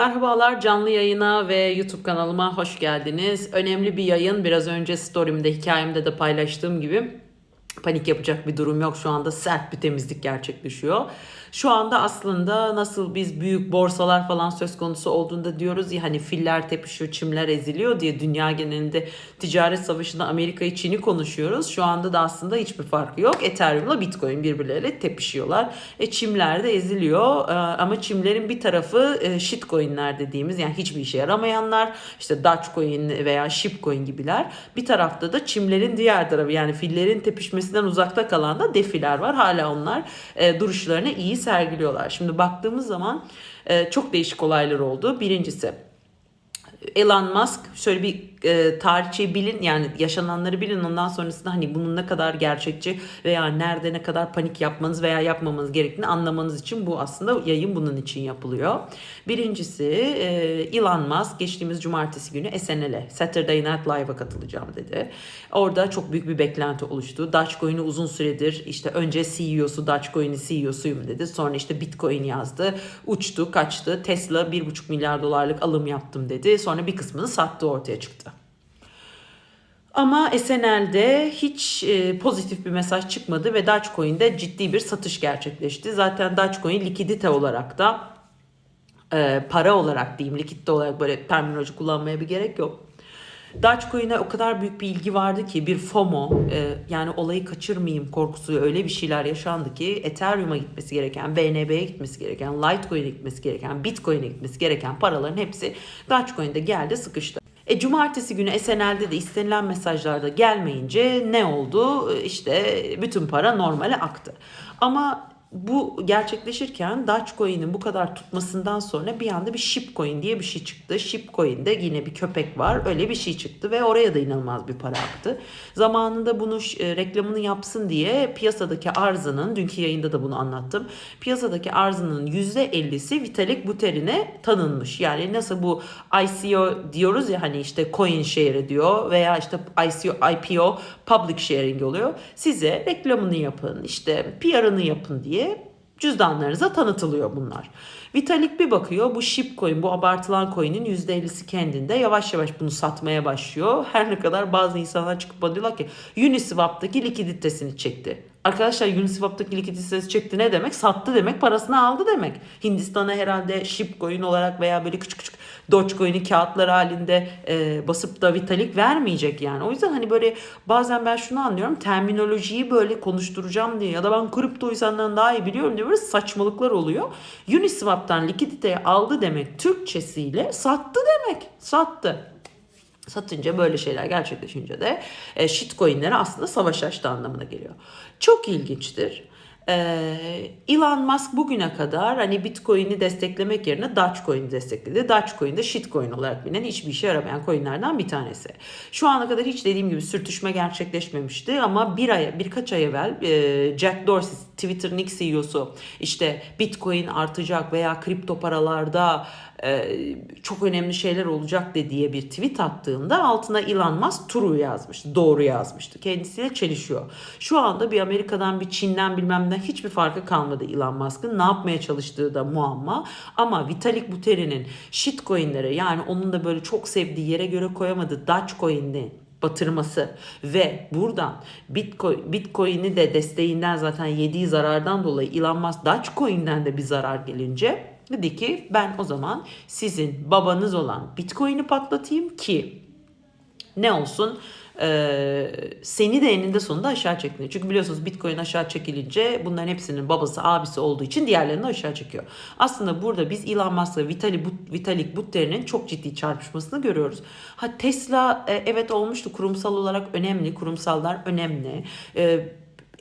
Merhabalar canlı yayına ve YouTube kanalıma hoş geldiniz. Önemli bir yayın. Biraz önce story'imde, hikayemde de paylaştığım gibi panik yapacak bir durum yok. Şu anda sert bir temizlik gerçekleşiyor. Şu anda aslında nasıl biz büyük borsalar falan söz konusu olduğunda diyoruz ya hani filler tepişiyor, çimler eziliyor diye dünya genelinde ticaret savaşında Amerika'yı Çin'i konuşuyoruz. Şu anda da aslında hiçbir farkı yok. Ethereum'la Bitcoin birbirleriyle tepişiyorlar. E çimler de eziliyor Ee, ama çimlerin bir tarafı e, shitcoin'ler dediğimiz yani hiçbir işe yaramayanlar işte Dogecoin veya Shipcoin gibiler. Bir tarafta da çimlerin diğer tarafı yani fillerin tepişmesinden uzakta kalan da defiler var. Hala onlar e, duruşlarını iyi sergiliyorlar. Şimdi baktığımız zaman e, çok değişik olaylar oldu. Birincisi Elon Musk şöyle bir e, tarihçeyi bilin yani yaşananları bilin ondan sonrasında hani bunun ne kadar gerçekçi veya nerede ne kadar panik yapmanız veya yapmamanız gerektiğini anlamanız için bu aslında yayın bunun için yapılıyor. Birincisi e, Elon Musk geçtiğimiz cumartesi günü SNL'e Saturday Night Live'a katılacağım dedi. Orada çok büyük bir beklenti oluştu. Dogecoin'i uzun süredir işte önce CEO'su Dogecoin'i CEO'suyum dedi. Sonra işte Bitcoin yazdı. Uçtu, kaçtı. Tesla 1,5 milyar dolarlık alım yaptım dedi. Sonra bir kısmını sattı ortaya çıktı. Ama SNL'de hiç e, pozitif bir mesaj çıkmadı ve Dogecoin'de ciddi bir satış gerçekleşti. Zaten Dogecoin likidite olarak da e, para olarak diyeyim likitte olarak böyle terminoloji kullanmaya bir gerek yok. Dogecoin'e o kadar büyük bir ilgi vardı ki bir FOMO e, yani olayı kaçırmayayım korkusu öyle bir şeyler yaşandı ki Ethereum'a gitmesi gereken, BNB'ye gitmesi gereken, Litecoin'e gitmesi gereken, Bitcoin'e gitmesi gereken paraların hepsi Dogecoin'de geldi sıkıştı. E, cumartesi günü SNL'de de istenilen mesajlarda gelmeyince ne oldu? E, İşte bütün para normale aktı. Ama bu gerçekleşirken Dogecoin'in bu kadar tutmasından sonra bir anda bir shipcoin diye bir şey çıktı. Shipcoin'de yine bir köpek var. Öyle bir şey çıktı ve oraya da inanılmaz bir para aktı. Zamanında bunu e, reklamını yapsın diye piyasadaki arzının, dünkü yayında da bunu anlattım. Piyasadaki arzının %50'si Vitalik Buterin'e tanınmış. Yani nasıl bu ICO diyoruz ya hani işte coin share diyor veya işte ICO, IPO public sharing oluyor. Size reklamını yapın, işte PR'ını yapın diye cüzdanlarınıza tanıtılıyor bunlar. Vitalik bir bakıyor bu ship coin bu abartılan coin'in %50'si kendinde yavaş yavaş bunu satmaya başlıyor. Her ne kadar bazı insanlar çıkıp diyorlar ki Uniswap'taki likiditesini çekti. Arkadaşlar Uniswap'taki likiditesi çekti ne demek? Sattı demek, parasını aldı demek. Hindistan'a herhalde shipcoin olarak veya böyle küçük küçük Dogecoin'i kağıtlar halinde e, basıp da Vitalik vermeyecek yani. O yüzden hani böyle bazen ben şunu anlıyorum. Terminolojiyi böyle konuşturacağım diye ya da ben kriptoyu senden daha iyi biliyorum diye böyle saçmalıklar oluyor. Uniswap'tan likiditeyi aldı demek Türkçesiyle sattı demek. Sattı. Satınca böyle şeyler gerçekleşince de e, shitcoinlere aslında savaş açtı anlamına geliyor. Çok ilginçtir. Ee, Elon Musk bugüne kadar hani Bitcoin'i desteklemek yerine Dogecoin'i destekledi. Dogecoin de shitcoin olarak bilinen hiçbir işe yaramayan coinlerden bir tanesi. Şu ana kadar hiç dediğim gibi sürtüşme gerçekleşmemişti ama bir ay, birkaç ay evvel e, Jack Dorsey Twitter'ın ilk CEO'su işte Bitcoin artacak veya kripto paralarda e, çok önemli şeyler olacak dediği bir tweet attığında altına Elon Musk true yazmıştı. Doğru yazmıştı. Kendisiyle çelişiyor. Şu anda bir Amerika'dan bir Çin'den bilmem ne hiçbir farkı kalmadı Elon Musk'ın. Ne yapmaya çalıştığı da muamma. Ama Vitalik Buterin'in shitcoin'lere yani onun da böyle çok sevdiği yere göre koyamadığı Dogecoin'li batırması ve buradan Bitcoin, Bitcoin'i de desteğinden zaten yediği zarardan dolayı Elon Musk Dogecoin'den de bir zarar gelince dedi ki ben o zaman sizin babanız olan Bitcoin'i patlatayım ki ne olsun ee, seni de eninde sonunda aşağı çekiyor. Çünkü biliyorsunuz Bitcoin aşağı çekilince bunların hepsinin babası abisi olduğu için diğerlerini aşağı çekiyor. Aslında burada biz Elon Musk ve Vitalik, But Vitalik Buterin'in çok ciddi çarpışmasını görüyoruz. Ha Tesla e, evet olmuştu kurumsal olarak önemli. Kurumsallar önemli. E,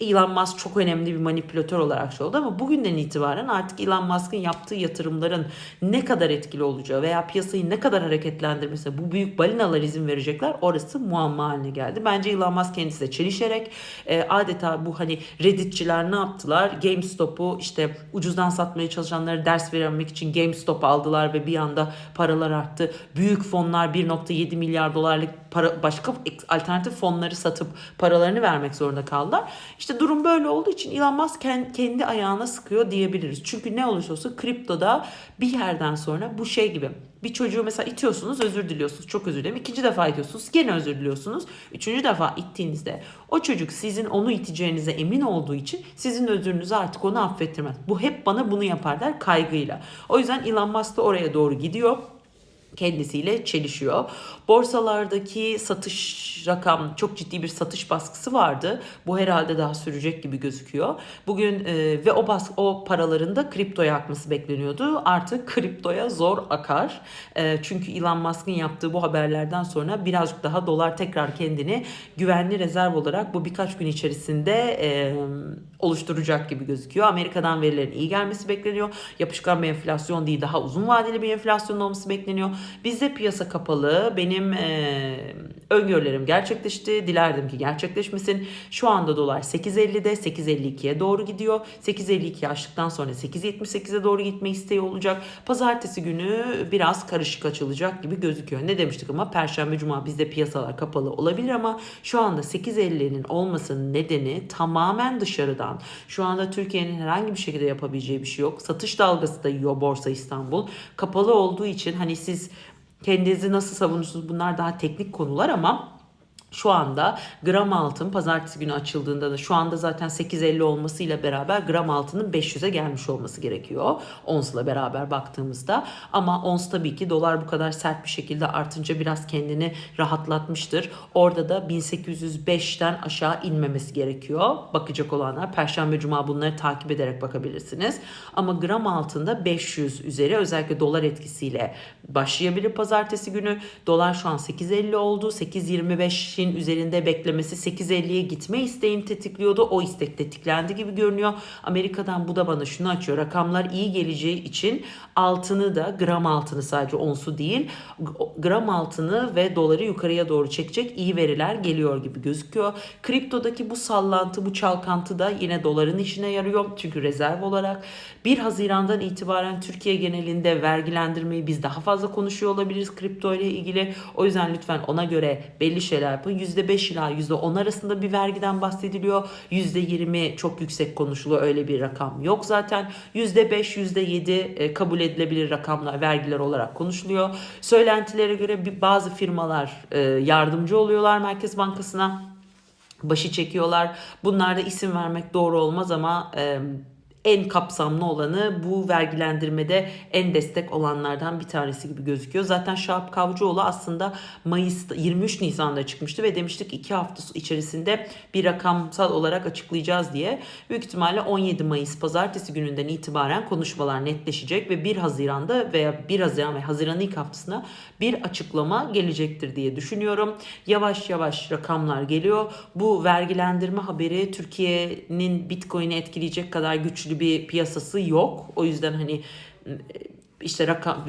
Elon Musk çok önemli bir manipülatör olarak şey oldu ama bugünden itibaren artık Elon Musk'ın yaptığı yatırımların ne kadar etkili olacağı veya piyasayı ne kadar hareketlendirmesi bu büyük balinalar izin verecekler orası muamma haline geldi. Bence Elon Musk kendisi de çelişerek e, adeta bu hani Redditçiler ne yaptılar? GameStop'u işte ucuzdan satmaya çalışanlara ders vermek için GameStop aldılar ve bir anda paralar arttı. Büyük fonlar 1.7 milyar dolarlık para, başka alternatif fonları satıp paralarını vermek zorunda kaldılar. İşte durum böyle olduğu için Elon Musk ken- kendi ayağına sıkıyor diyebiliriz. Çünkü ne olursa olsun kriptoda bir yerden sonra bu şey gibi. Bir çocuğu mesela itiyorsunuz özür diliyorsunuz. Çok özür dilerim. İkinci defa itiyorsunuz gene özür diliyorsunuz. Üçüncü defa ittiğinizde o çocuk sizin onu iteceğinize emin olduğu için sizin özrünüzü artık onu affettirmez. Bu hep bana bunu yapar der kaygıyla. O yüzden Elon Musk da oraya doğru gidiyor kendisiyle çelişiyor. Borsalardaki satış rakam çok ciddi bir satış baskısı vardı. Bu herhalde daha sürecek gibi gözüküyor. Bugün e, ve o bas o paraların da kriptoya akması bekleniyordu. Artık kriptoya zor akar. E, çünkü Elon Musk'ın yaptığı bu haberlerden sonra birazcık daha dolar tekrar kendini güvenli rezerv olarak bu birkaç gün içerisinde e, oluşturacak gibi gözüküyor. Amerika'dan verilerin iyi gelmesi bekleniyor. Yapışkan bir enflasyon değil daha uzun vadeli bir enflasyon olması bekleniyor. Bizde piyasa kapalı. Benim e, öngörülerim gerçekleşti. Dilerdim ki gerçekleşmesin. Şu anda dolar 8.50'de 8.52'ye doğru gidiyor. 8.52 açtıktan sonra 8.78'e doğru gitme isteği olacak. Pazartesi günü biraz karışık açılacak gibi gözüküyor. Ne demiştik ama Perşembe Cuma bizde piyasalar kapalı olabilir ama şu anda 8.50'nin olmasının nedeni tamamen dışarıdan. Şu anda Türkiye'nin herhangi bir şekilde yapabileceği bir şey yok. Satış dalgası da yiyor Borsa İstanbul. Kapalı olduğu için hani siz kendinizi nasıl savunursunuz bunlar daha teknik konular ama şu anda gram altın pazartesi günü açıldığında da şu anda zaten 8.50 olmasıyla beraber gram altının 500'e gelmiş olması gerekiyor. Onsla beraber baktığımızda. Ama ons tabii ki dolar bu kadar sert bir şekilde artınca biraz kendini rahatlatmıştır. Orada da 1805'ten aşağı inmemesi gerekiyor. Bakacak olanlar Perşembe Cuma bunları takip ederek bakabilirsiniz. Ama gram altında 500 üzeri özellikle dolar etkisiyle başlayabilir pazartesi günü. Dolar şu an 8.50 oldu. 8.25 5'in üzerinde beklemesi 8.50'ye gitme isteğini tetikliyordu. O istek tetiklendi gibi görünüyor. Amerika'dan bu da bana şunu açıyor. Rakamlar iyi geleceği için altını da gram altını sadece onsu değil gram altını ve doları yukarıya doğru çekecek iyi veriler geliyor gibi gözüküyor. Kriptodaki bu sallantı bu çalkantı da yine doların işine yarıyor. Çünkü rezerv olarak 1 Haziran'dan itibaren Türkiye genelinde vergilendirmeyi biz daha fazla konuşuyor olabiliriz kripto ile ilgili. O yüzden lütfen ona göre belli şeyler yapın. %5 ila %10 arasında bir vergiden bahsediliyor. %20 çok yüksek konuşuluyor. Öyle bir rakam yok zaten. %5, %7 e, kabul edilebilir rakamlar, vergiler olarak konuşuluyor. Söylentilere göre bazı firmalar e, yardımcı oluyorlar Merkez Bankası'na. Başı çekiyorlar. Bunlarda isim vermek doğru olmaz ama e, en kapsamlı olanı bu vergilendirmede en destek olanlardan bir tanesi gibi gözüküyor. Zaten Şahap Kavcıoğlu aslında Mayıs 23 Nisan'da çıkmıştı ve demiştik iki hafta içerisinde bir rakamsal olarak açıklayacağız diye. Büyük ihtimalle 17 Mayıs pazartesi gününden itibaren konuşmalar netleşecek ve 1 Haziran'da veya 1 Haziran ve Haziran'ın ilk haftasına bir açıklama gelecektir diye düşünüyorum. Yavaş yavaş rakamlar geliyor. Bu vergilendirme haberi Türkiye'nin Bitcoin'i etkileyecek kadar güçlü bir piyasası yok. O yüzden hani işte rakam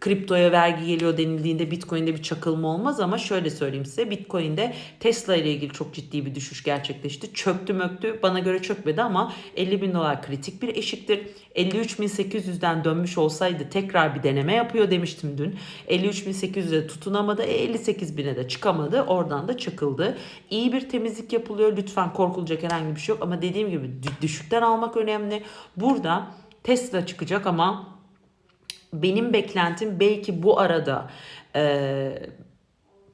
kriptoya vergi geliyor denildiğinde Bitcoin'de bir çakılma olmaz ama şöyle söyleyeyim size Bitcoin'de Tesla ile ilgili çok ciddi bir düşüş gerçekleşti. Çöktü möktü bana göre çökmedi ama 50 bin dolar kritik bir eşiktir. 53.800'den dönmüş olsaydı tekrar bir deneme yapıyor demiştim dün. 53.800'e tutunamadı. E, 58 bine de çıkamadı. Oradan da çakıldı. İyi bir temizlik yapılıyor. Lütfen korkulacak herhangi bir şey yok. Ama dediğim gibi düşükten almak önemli. Burada Tesla çıkacak ama benim beklentim belki bu arada e,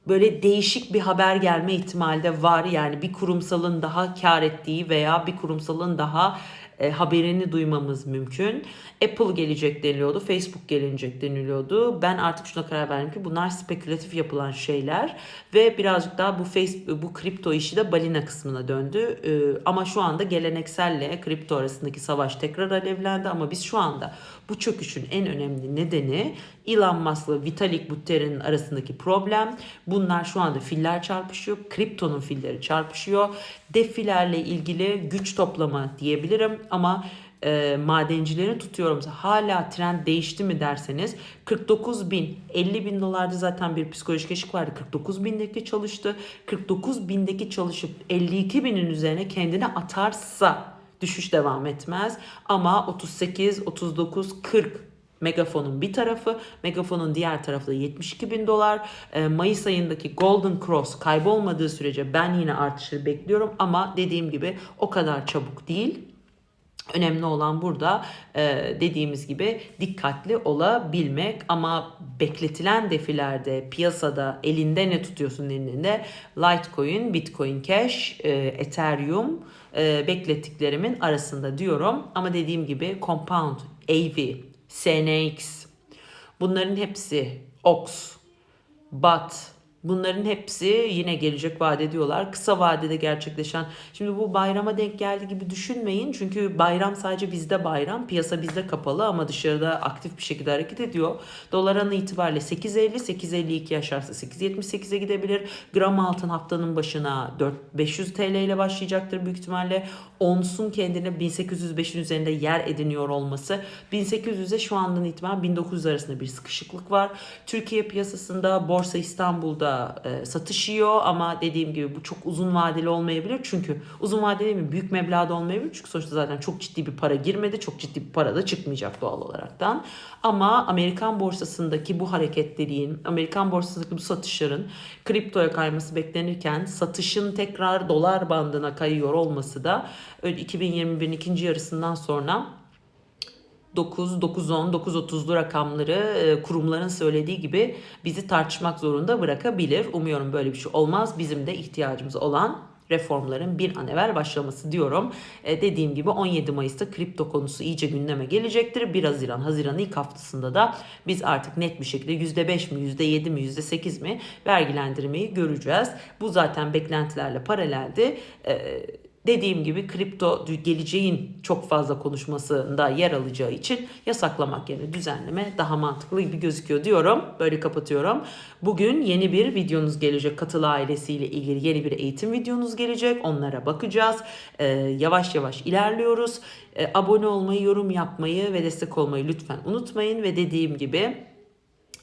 böyle değişik bir haber gelme ihtimali de var. Yani bir kurumsalın daha kar ettiği veya bir kurumsalın daha e, haberini duymamız mümkün. Apple gelecek deniliyordu, Facebook gelecek deniliyordu. Ben artık şuna karar verdim ki bunlar spekülatif yapılan şeyler ve birazcık daha bu Facebook, bu kripto işi de balina kısmına döndü. E, ama şu anda gelenekselle kripto arasındaki savaş tekrar alevlendi ama biz şu anda bu çöküşün en önemli nedeni Elon Musk'la Vitalik Buterin'in arasındaki problem. Bunlar şu anda filler çarpışıyor. Kriptonun filleri çarpışıyor. Defilerle ilgili güç toplama diyebilirim ama e, madencilerini tutuyorum. Hala trend değişti mi derseniz 49 bin 50 bin dolarda zaten bir psikolojik eşik vardı. 49 bindeki çalıştı. 49 bindeki çalışıp 52 binin üzerine kendini atarsa düşüş devam etmez. Ama 38, 39, 40 Megafon'un bir tarafı, Megafon'un diğer tarafı da 72 bin dolar. Ee, Mayıs ayındaki Golden Cross kaybolmadığı sürece ben yine artışı bekliyorum ama dediğim gibi o kadar çabuk değil. Önemli olan burada e, dediğimiz gibi dikkatli olabilmek. Ama bekletilen defilerde piyasada elinde ne tutuyorsun elinde? Litecoin, Bitcoin Cash, e, Ethereum e, beklettiklerimin arasında diyorum. Ama dediğim gibi Compound, AV, SNX bunların hepsi OX, BAT Bunların hepsi yine gelecek vaat ediyorlar. Kısa vadede gerçekleşen. Şimdi bu bayrama denk geldi gibi düşünmeyin. Çünkü bayram sadece bizde bayram. Piyasa bizde kapalı ama dışarıda aktif bir şekilde hareket ediyor. Dolar anı itibariyle 8.50, 8.52 yaşarsa 8.78'e gidebilir. Gram altın haftanın başına 4 500 TL ile başlayacaktır büyük ihtimalle. Onsun kendine 1805'in üzerinde yer ediniyor olması. 1800'e şu andan itibaren 1900 arasında bir sıkışıklık var. Türkiye piyasasında Borsa İstanbul'da e, satış yiyor ama dediğim gibi bu çok uzun vadeli olmayabilir. Çünkü uzun vadeli mi büyük meblağda olmayabilir. Çünkü sonuçta zaten çok ciddi bir para girmedi. Çok ciddi bir para da çıkmayacak doğal olaraktan. Ama Amerikan borsasındaki bu hareketliliğin, Amerikan borsasındaki bu satışların kriptoya kayması beklenirken satışın tekrar dolar bandına kayıyor olması da 2021'in ikinci yarısından sonra 9, 910, 930'lu rakamları e, kurumların söylediği gibi bizi tartışmak zorunda bırakabilir. Umuyorum böyle bir şey olmaz. Bizim de ihtiyacımız olan reformların bir an evvel başlaması diyorum. E, dediğim gibi 17 Mayıs'ta kripto konusu iyice gündeme gelecektir. 1 Haziran, Haziran ilk haftasında da biz artık net bir şekilde %5 mi, %7 mi, %8 mi vergilendirmeyi göreceğiz. Bu zaten beklentilerle paraleldi. E, Dediğim gibi kripto geleceğin çok fazla konuşmasında yer alacağı için yasaklamak yerine düzenleme daha mantıklı gibi gözüküyor diyorum. Böyle kapatıyorum. Bugün yeni bir videonuz gelecek. Katılı ailesiyle ilgili yeni bir eğitim videonuz gelecek. Onlara bakacağız. Ee, yavaş yavaş ilerliyoruz. Ee, abone olmayı, yorum yapmayı ve destek olmayı lütfen unutmayın. Ve dediğim gibi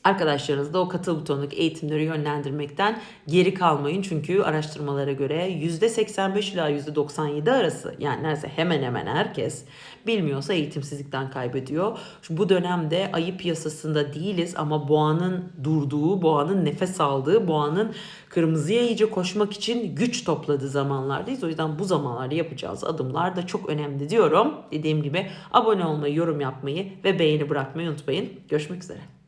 Arkadaşlarınızı da o katıl butonundaki eğitimleri yönlendirmekten geri kalmayın. Çünkü araştırmalara göre %85 ila %97 arası yani neredeyse hemen hemen herkes bilmiyorsa eğitimsizlikten kaybediyor. Şu bu dönemde ayı piyasasında değiliz ama boğanın durduğu, boğanın nefes aldığı, boğanın kırmızıya iyice koşmak için güç topladığı zamanlardayız. O yüzden bu zamanlarda yapacağız adımlar da çok önemli diyorum. Dediğim gibi abone olmayı, yorum yapmayı ve beğeni bırakmayı unutmayın. Görüşmek üzere.